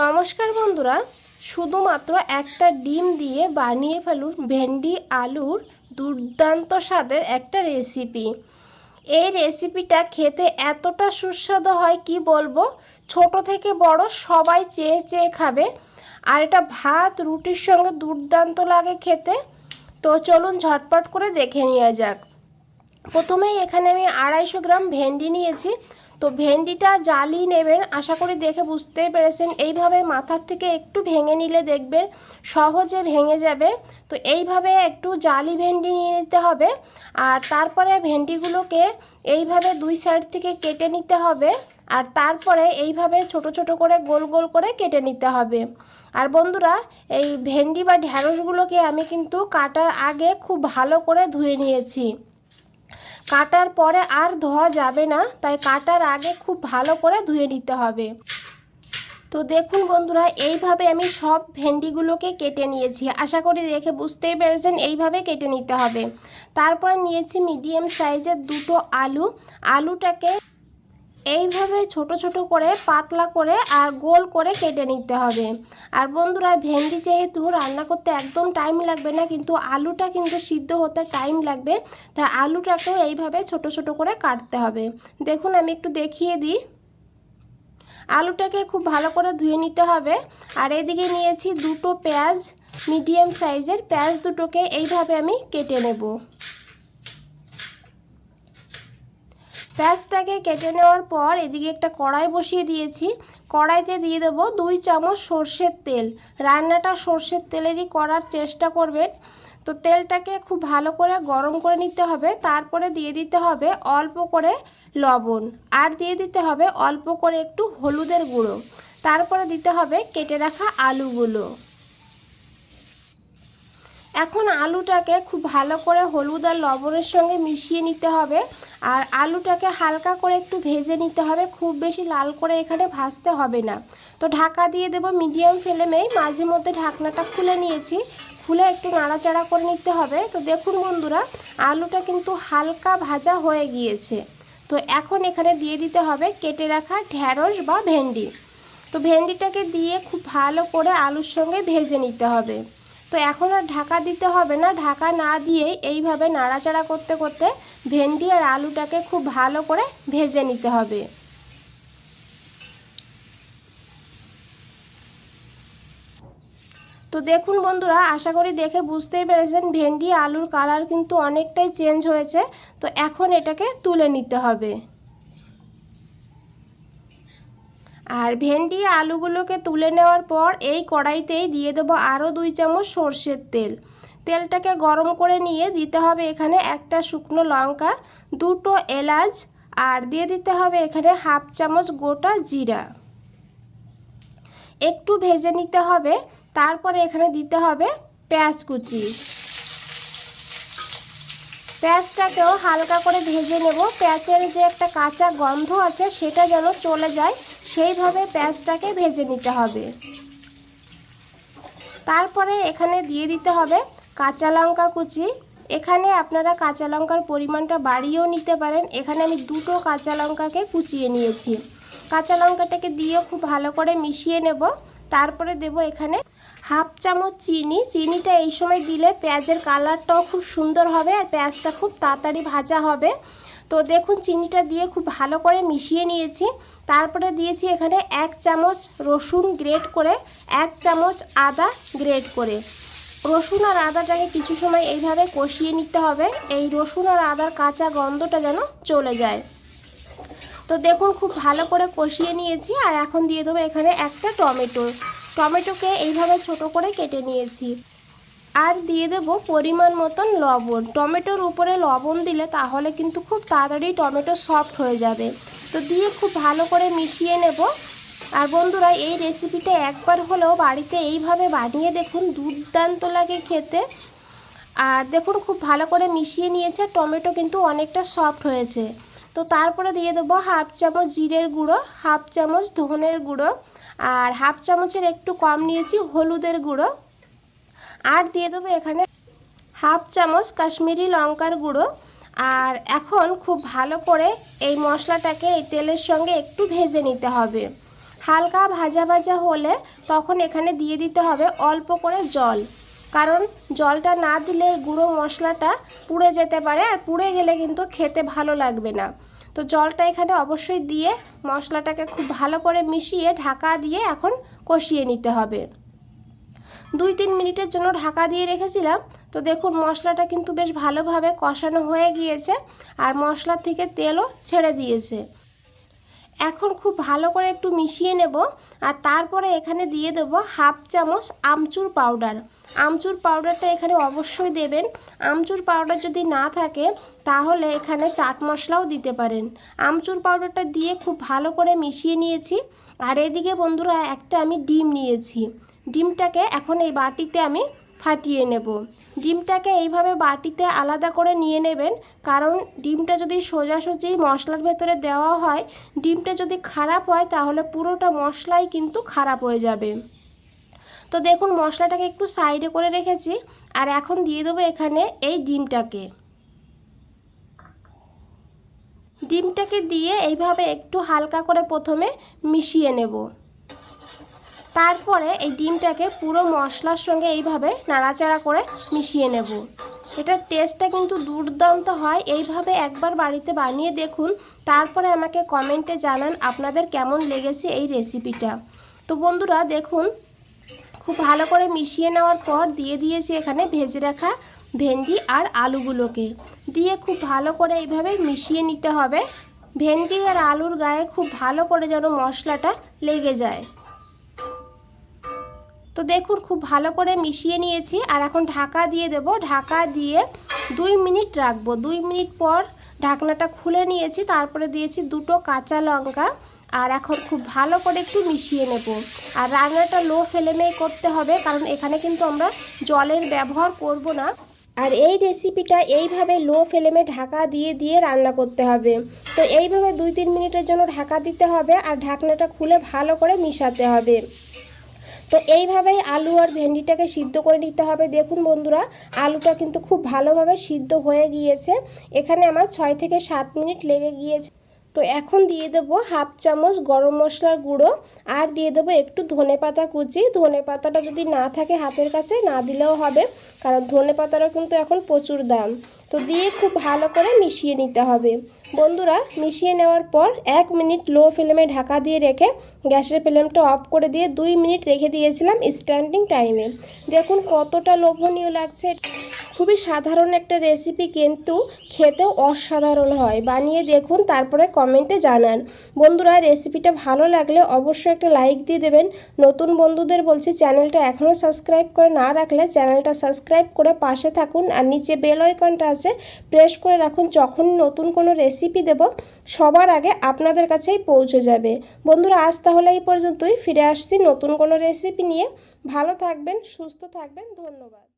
নমস্কার বন্ধুরা, শুধুমাত্র একটা ডিম দিয়ে বানিয়ে ফেলুন ভেন্ডি, আলুর দুর্দান্ত স্বাদের একটা রেসিপি এই রেসিপিটা খেতে এতটা সুস্বাদু হয় কি বলব? ছোট থেকে বড় সবাই চেয়ে চেয়ে খাবে। আর এটা ভাত, রুটির সঙ্গে দুর্দান্ত লাগে খেতে। তো চলুন ঝটপট করে দেখে নেওয়া যাক। প্রথমেই এখানে আমি আড়াইশো গ্রাম ভেন্ডি নিয়েছি। তো ভেন্ডিটা জালি নেবেন। আশা করি দেখে বুঝতেই পেরেছেন। এইভাবে মাথার থেকে একটু ভেঙে নিলে দেখবেন সহজে ভেঙে যাবে। তো এইভাবে একটু জালি ভেন্ডি নিয়ে নিতে হবে। আর তারপরে ভেন্ডিগুলোকে এইভাবে দুই সাইড থেকে কেটে নিতে হবে। আর তারপরে এইভাবে ছোট ছোট করে গোল গোল করে কেটে নিতে হবে। আর বন্ধুরা, এই ভেন্ডি বা ঢ্যাঁড়সগুলোকে আমি কিন্তু কাটার আগে খুব ভালো করে ধুয়ে নিয়েছি। কাটার পরে আর ধোয়া যাবে না, তাই কাটার আগে খুব ভালো করে ধুয়ে নিতে হবে। তো দেখুন বন্ধুরা, এইভাবে আমি সব ভেন্ডিগুলোকে কেটে নিয়েছি। আশা করি দেখে বুঝতেই পেরেছেন, এইভাবে কেটে নিতে হবে। তারপরে নিয়েছি মিডিয়াম সাইজের দুটো আলু। আলুটাকে এইভাবে ছোট ছোট করে, পাতলা করে আর গোল করে কেটে নিতে হবে। আর বন্ধুরা, ভেন্ডি যেহেতু রান্না করতে একদম টাইম লাগবে না, কিন্তু আলুটা কিন্তু সিদ্ধ হতে টাইম লাগবে। তাই আলুটাকেও এইভাবে ছোট ছোট করে কাটতে হবে। দেখুন, আমি একটু দেখিয়ে দিই। আলুটাকে খুব ভালো করে ধুয়ে নিতে হবে। আর এদিকে নিয়েছি দুটো পেঁয়াজ মিডিয়াম সাইজের পেঁয়াজ দুটোকে এইভাবে আমি কেটে নেব। পেঁয়াজটাকে কেটে নেওয়ার পর এদিকে একটা কড়াই বসিয়ে দিয়েছি। কড়াইতে দিয়ে দেবো দুই চামচ সর্ষের তেল। রান্নাটা সর্ষের তেলেরই করার চেষ্টা করবেন। তো তেলটাকে খুব ভালো করে গরম করে নিতে হবে। তারপরে দিয়ে দিতে হবে অল্প করে লবণ। আর দিয়ে দিতে হবে অল্প করে একটু হলুদের গুঁড়ো। তারপরে দিতে হবে কেটে রাখা আলুগুলো। এখন আলুটাকে খুব ভালো করে হলুদ আর লবণের সঙ্গে মিশিয়ে নিতে হবে। আর আলুটাকে হালকা করে একটু ভেজে নিতে হবে, খুব বেশি লাল করে এখানে ভাজতে হবে না। তো ঢাকা দিয়ে দেবো মিডিয়াম ফ্লেমেই মাঝে মধ্যে ঢাকনাটা খুলে নিয়েছি, খুলে একটু নাড়াচাড়া করে নিতে হবে। তো দেখুন বন্ধুরা, আলুটা কিন্তু হালকা ভাজা হয়ে গিয়েছে। তো এখন এখানে দিয়ে দিতে হবে কেটে রাখা ঢ্যাঁড়স বা ভেন্ডি। তো ভেন্ডিটাকে দিয়ে খুব ভালো করে আলুর সঙ্গে ভেজে নিতে হবে। তো এখন আর ঢাকা দিতে হবে না। ঢাকা না দিয়েই এইভাবে নাড়াচাড়া করতে করতে ভেন্ডি আর আলুটাকে খুব ভালো করে ভেজে নিতে হবে। তো দেখুন বন্ধুরা, আশা করি দেখে বুঝতেই পেরেছেন, ভেন্ডি, আলুর কালার কিন্তু অনেকটাই চেঞ্জ হয়েছে। তো এখন এটাকে তুলে নিতে হবে। আর ভেন্ডি আলুগুলোকে তুলে নেওয়ার পর এই কড়াইতেই দিয়ে দেবো আরও দুই চামচ সর্ষের তেল। তেলটাকে গরম করে নিয়ে দিতে হবে এখানে একটা শুকনো লঙ্কা, দুটো এলাচ, আর দিয়ে দিতে হবে এখানে হাফ চামচ গোটা জিরা। একটু ভেজে নিতে হবে, তারপরে এখানে দিতে হবে পেঁয়াজ কুচি। পেঁয়াজটাকেও হালকা করে ভেজে নেব। পেঁয়াজের যে একটা কাঁচা গন্ধ আছে, সেটা যেন চলে যায়, সেইভাবে পেঁয়াজটাকে ভেজে নিতে হবে। তারপরে এখানে দিয়ে দিতে হবে কাঁচা লঙ্কা কুচি। এখানে আপনারা কাঁচা লঙ্কার পরিমাণটা বাড়িয়েও নিতে পারেন। এখানে আমি দুটো কাঁচা লঙ্কাকে কুচিয়ে নিয়েছি। কাঁচা লঙ্কাটাকে দিয়ে খুব ভালো করে মিশিয়ে নেব। তারপরে দেব এখানে হাফ চামচ চিনি। চিনিটা এই সময় দিলে পেঁয়াজের কালারটাও খুব সুন্দর হবে আর পেঁয়াজটা খুব তাড়াতাড়ি ভাজা হবে। তো দেখুন, চিনিটা দিয়ে খুব ভালো করে মিশিয়ে নিয়েছি। তারপরে দিয়েছি এখানে এক চামচ রসুন গ্রেট করে, এক চামচ আদা গ্রেট করে। রসুন আর আদাটাকে কিছু সময় এইভাবে কষিয়ে নিতে হবে। এই রসুন আর আদার কাঁচা গন্ধটা যেন চলে যায়। তো দেখুন, খুব ভালো করে কষিয়ে নিয়েছি। আর এখন দিয়ে দেবো এখানে একটা টমেটো। টমেটোকে এইভাবে ছোট করে কেটে নিয়েছি। আর দিয়ে দেব পরিমাণ মতন লবণ। টমেটোর উপরে লবণ দিলে তাহলে কিন্তু খুব তাড়াতাড়ি টমেটো সফট হয়ে যাবে। তো দিয়ে খুব ভালো করে মিশিয়ে নেব। আর বন্ধুরা, এই রেসিপিটা একবার হলেও বাড়িতে এইভাবে বানিয়ে দেখুন, দুর্দান্ত লাগে খেতে। আর দেখুন, খুব ভালো করে মিশিয়ে নিয়েছে, টমেটো কিন্তু অনেকটা সফট হয়েছে। তো তারপরে দিয়ে দেবো হাফ চামচ জিরের গুঁড়ো, হাফ চামচ ধনের গুঁড়ো। আর হাফ চামচের একটু কম নিয়েছি হলুদের গুঁড়ো। আর দিয়ে দেবো এখানে হাফ চামচ কাশ্মীরি লঙ্কার গুঁড়ো। আর এখন খুব ভালো করে এই মশলাটাকে এই তেলের সঙ্গে একটু ভেজে নিতে হবে। হালকা ভাজা ভাজা হলে তখন এখানে দিয়ে দিতে হবে অল্প করে জল। কারণ জলটা না দিলে গুঁড়ো মশলাটা পুড়ে যেতে পারে আর পুড়ে গেলে কিন্তু খেতে ভালো লাগবে না। তো জলটা এখানে অবশ্যই দিয়ে মশলাটাকে খুব ভালো করে মিশিয়ে ঢাকা দিয়ে এখন কষিয়ে নিতে হবে। দুই তিন মিনিটের জন্য ঢাকা দিয়ে রেখেছিলাম। তো দেখুন মশলাটা কিন্তু বেশ ভালোভাবে কষানো হয়ে গিয়েছে আর মশলা থেকে তেলও ছেড়ে দিয়েছে। এখন খুব ভালো করে একটু মিশিয়ে নেব আর তারপরে এখানে দিয়ে দেবো হাফ চামচ আমচুর পাউডার। আমচুর পাউডারটা এখানে অবশ্যই দেবেন। আমচুর পাউডার যদি না থাকে, তাহলে এখানে চাট মশলাও দিতে পারেন। আমচুর পাউডারটা দিয়ে খুব ভালো করে মিশিয়ে নিয়েছি। আর এদিকে বন্ধুরা, একটা আমি ডিম নিয়েছি। ডিমটাকে এখন এই বাটিতে আমি ফাটিয়ে নেব। ডিমটাকে এইভাবে বাটিতে আলাদা করে নিয়ে নেবেন। কারণ ডিমটা যদি সোজাসুজি মশলার ভেতরে দেওয়া হয়, ডিমটা যদি খারাপ হয়, তাহলে পুরোটা মশলাই কিন্তু খারাপ হয়ে যাবে। তো দেখুন, মশলাটাকে একটু সাইডে করে রেখেছি। আর এখন দিয়ে দেবো এখানে এই ডিমটাকে। ডিমটাকে দিয়ে এইভাবে একটু হালকা করে প্রথমে মিশিয়ে নেব। তারপরে এই ডিমটাকে পুরো মশলার সঙ্গে এইভাবে নাড়াচাড়া করে মিশিয়ে নেব। এটার টেস্টটা কিন্তু দুর্দান্ত হয়। এইভাবে একবার বাড়িতে বানিয়ে দেখুন। তারপরে আমাকে কমেন্টে জানান আপনাদের কেমন লেগেছে এই রেসিপিটা। তো বন্ধুরা, দেখুন, খুব ভালো করে মিশিয়ে নেওয়ার পর দিয়ে দিয়েছি এখানে ভেজে রাখা ভেন্ডি আর আলুগুলোকে। দিয়ে খুব ভালো করে এইভাবে মিশিয়ে নিতে হবে। ভেন্ডি আর আলুর গায়ে খুব ভালো করে যেন মশলাটা লেগে যায়। তো দেখুন, খুব ভালো করে মিশিয়ে নিয়েছি। আর এখন ঢাকা দিয়ে দেব। ঢাকা দিয়ে দুই মিনিট রাখব। দুই মিনিট পর ঢাকনাটা খুলে নিয়েছি। তারপরে দিয়েছি দুটো কাঁচা লঙ্কা। আর এখন খুব ভালো করে একটু মিশিয়ে নেব। আর রান্নাটা লো ফ্লেমেই করতে হবে, কারণ এখানে কিন্তু আমরা জলের ব্যবহার করব না। আর এই রেসিপিটা এইভাবে লো ফ্লেমে ঢাকা দিয়ে দিয়ে রান্না করতে হবে। তো এইভাবে দুই তিন মিনিটের জন্য ঢাকা দিতে হবে। আর ঢাকনাটা খুলে ভালো করে মিশাতে হবে। তো এইভাবেই আলু আর ভেন্ডিটাকে সিদ্ধ করে নিতে হবে। দেখুন বন্ধুরা, আলুটা কিন্তু খুব ভালোভাবে সিদ্ধ হয়ে গিয়েছে। এখানে আমার ছয় থেকে সাত মিনিট লেগে গিয়েছে। তো এখন দিয়ে দেবো হাফ চামচ গরম মশলার গুঁড়ো আর দিয়ে দেবো একটু ধনে পাতা কুচি। ধনে পাতাটা যদি না থাকে হাতের কাছে, না দিলেও হবে, কারণ ধনে পাতারও কিন্তু এখন প্রচুর দাম। তো দিয়ে খুব ভালো করে মিশিয়ে নিতে হবে। বন্ধুরা, মিশিয়ে নেওয়ার পর এক মিনিট লো ফ্লেমে ঢাকা দিয়ে রেখে গ্যাসের ফ্লেমটা অফ করে দিয়ে দুই মিনিট রেখে দিয়েছিলাম স্ট্যান্ডিং টাইমে দেখুন কতটা লোভনীয় লাগছে। খুবই সাধারণ একটা রেসিপি কিন্তু খেতেও অসাধারণ হয়। বানিয়ে দেখুন, তারপরে কমেন্টে জানান। বন্ধুরা রেসিপিটা ভালো লাগলে অবশ্যই একটা লাইক দিয়ে দেবেন। নতুন বন্ধুদের বলছি চ্যানেলটা এখনও সাবস্ক্রাইব করে না রাখলে চ্যানেলটা সাবস্ক্রাইব করে পাশে থাকুন আর নিচে বেল আইকনটা আছে প্রেস করে রাখুন। যখন নতুন কোনো রেসিপি দেব, সবার আগে আপনাদের কাছেই পৌঁছে যাবে। বন্ধুরা, আজ তাহলে এই পর্যন্তই। ফিরে আসছি নতুন কোনো রেসিপি নিয়ে। ভালো থাকবেন, সুস্থ থাকবেন। ধন্যবাদ।